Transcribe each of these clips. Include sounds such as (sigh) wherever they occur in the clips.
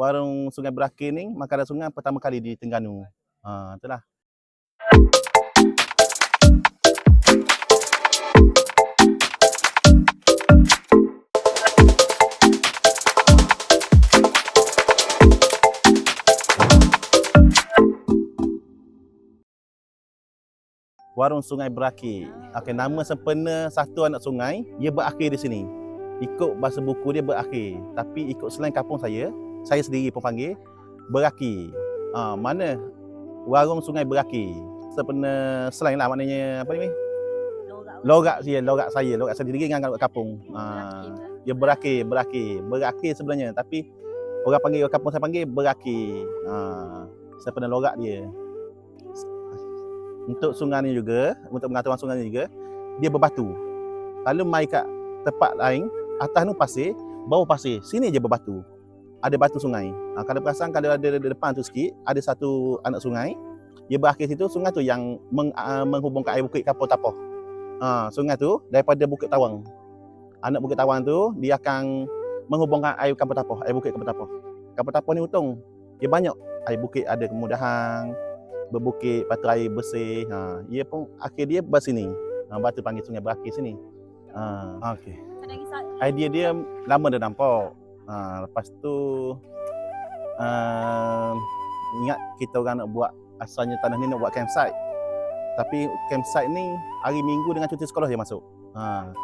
warung Sungai Berakir ni makanan sungai pertama kali di Terengganu. Ha, itulah. Warung Sungai Berakir. Okey, nama sempena satu anak sungai, ia berakhir di sini. Ikut bahasa buku dia berakhir. Tapi ikut selain kampung saya, saya sendiri pun panggil Berakir. Ha, mana warung Sungai Berakir. Sempena selain lah maknanya apa ni? Lorak saya, lorak saya, lorak saya sendiri dengan kat kampung. Ha, dia berakhir, berakhir, berakhir sebenarnya tapi orang panggil orang kampung saya panggil berakhir. Ha, sempena lorak dia. Untuk sungai ni juga, untuk pengaturan sungai ni juga, dia berbatu. Kalau mai kat tempat lain, atas tu pasir, bawah pasir, sini je berbatu. Ada batu sungai. Ha, kalau perasan kalau ada di depan tu sikit, ada satu anak sungai. Dia berakhir situ, sungai tu yang meng, uh, menghubungkan air bukit Kapau Tapoh. Ha, sungai tu daripada Bukit Tawang. Anak Bukit Tawang tu dia akan menghubungkan air Kapau Tapoh, air bukit Kapau Tapoh. Kapau Tapoh ni untung dia banyak air bukit ada kemudahan berbukit patu air bersih. Ha, ia pun akhir dia ber sini. Ha, batu panggil sungai berakhir sini. Ha, okey. Idea dia lama dah nampak. Ha, lepas tu uh, ingat kita orang nak buat asalnya tanah ni nak buat campsite. Tapi campsite ni hari Minggu dengan cuti sekolah je masuk. Ha,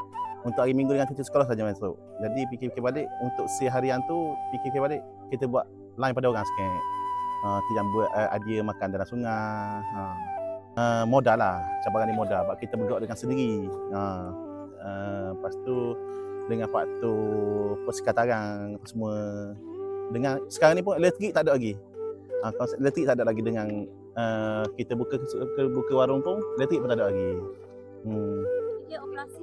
untuk hari Minggu dengan cuti sekolah saja masuk. Jadi fikir-fikir balik untuk seharian tu fikir-fikir balik kita buat lain pada orang sikit. Ha, tu yang buat uh, idea makan dalam sungai. Ha. Uh, modal lah, cabaran ni modal. Sebab kita bergerak dengan sendiri. Ha. Uh, lepas tu dengan faktor persekataran apa semua. Dengan sekarang ni pun elektrik tak ada lagi. Ha, konsep elektrik tak ada lagi dengan uh, kita buka ke, buka warung pun elektrik pun tak ada lagi. Hmm. Dia operasi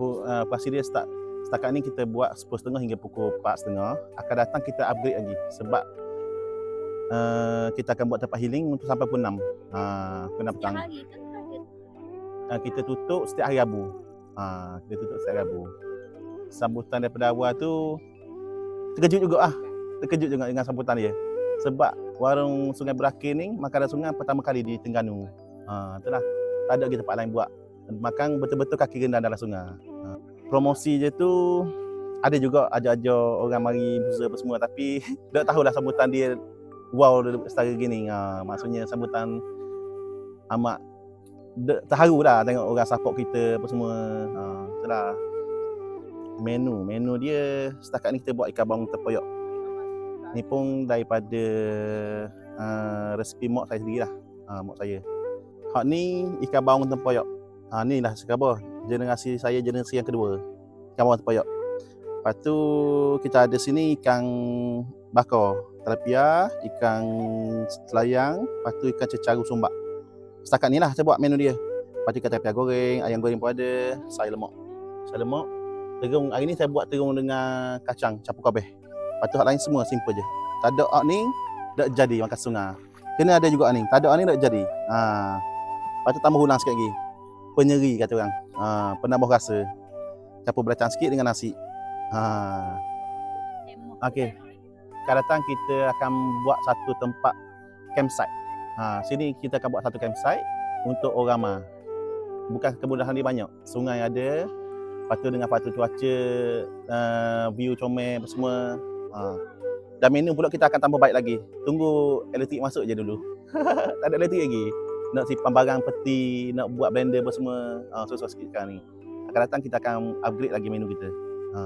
uh, operasi dia start setakat ni kita buat 10.30 hingga pukul 4.30 akan datang kita upgrade lagi sebab uh, kita akan buat tempat healing untuk sampai pukul 6 uh, pukul 6 Setiap petang uh, kita tutup setiap hari Rabu uh, kita tutup hari Rabu. Sambutan daripada awal tu terkejut juga ah. Terkejut juga dengan sambutan dia. Sebab warung Sungai Berakir ni makanan sungai pertama kali di Terengganu. Uh, itulah. Tak ada lagi tempat lain buat. Makan betul-betul kaki rendah dalam sungai. Uh, promosi je tu ada juga ajar-ajar orang mari berusaha apa semua. Tapi (laughs) tak tahulah sambutan dia wow setara gini. Ha, maksudnya sambutan amat terharu lah tengok orang support kita apa semua. Ha, itulah. Menu menu dia setakat ni kita buat ikan bawang terpoyok. Ni pun daripada uh, resipi mak saya sendiri lah uh, mak saya. Hak ni ikan bawang terpoyok. Ha, ni lah sekarang generasi saya generasi yang kedua. Ikan bawang terpoyok. Lepas tu kita ada sini ikan bakar. Tilapia, ikan selayang, lepas tu ikan cecaru sumbak. Setakat ni lah saya buat menu dia. Lepas tu ikan tilapia goreng, ayam goreng pun ada, sayur lemak. Sayur lemak, terung, hari ni saya buat terung dengan kacang, campur kabeh. Lepas tu hal lain semua simple je. Tak ada hak ni, tak jadi makan sungai. Kena ada juga ni, tak ada hak ni tak jadi. Ha. Lepas tu tambah ulang sikit lagi. Penyeri kata orang. Ha. Penambah rasa. Campur belacang sikit dengan nasi. Ha. Okey. akan datang kita akan buat satu tempat campsite. Ha, sini kita akan buat satu campsite untuk orang ramai. Bukan kemudahan dia banyak. Sungai ada, lepas tu dengan faktor cuaca, uh, view comel semua. Ha. Dan menu pula kita akan tambah baik lagi. Tunggu elektrik masuk je dulu. (laughs) tak ada elektrik lagi. Nak simpan barang peti, nak buat blender apa semua. Ha, susah sikit sekarang ni. Akan datang kita akan upgrade lagi menu kita. Ha.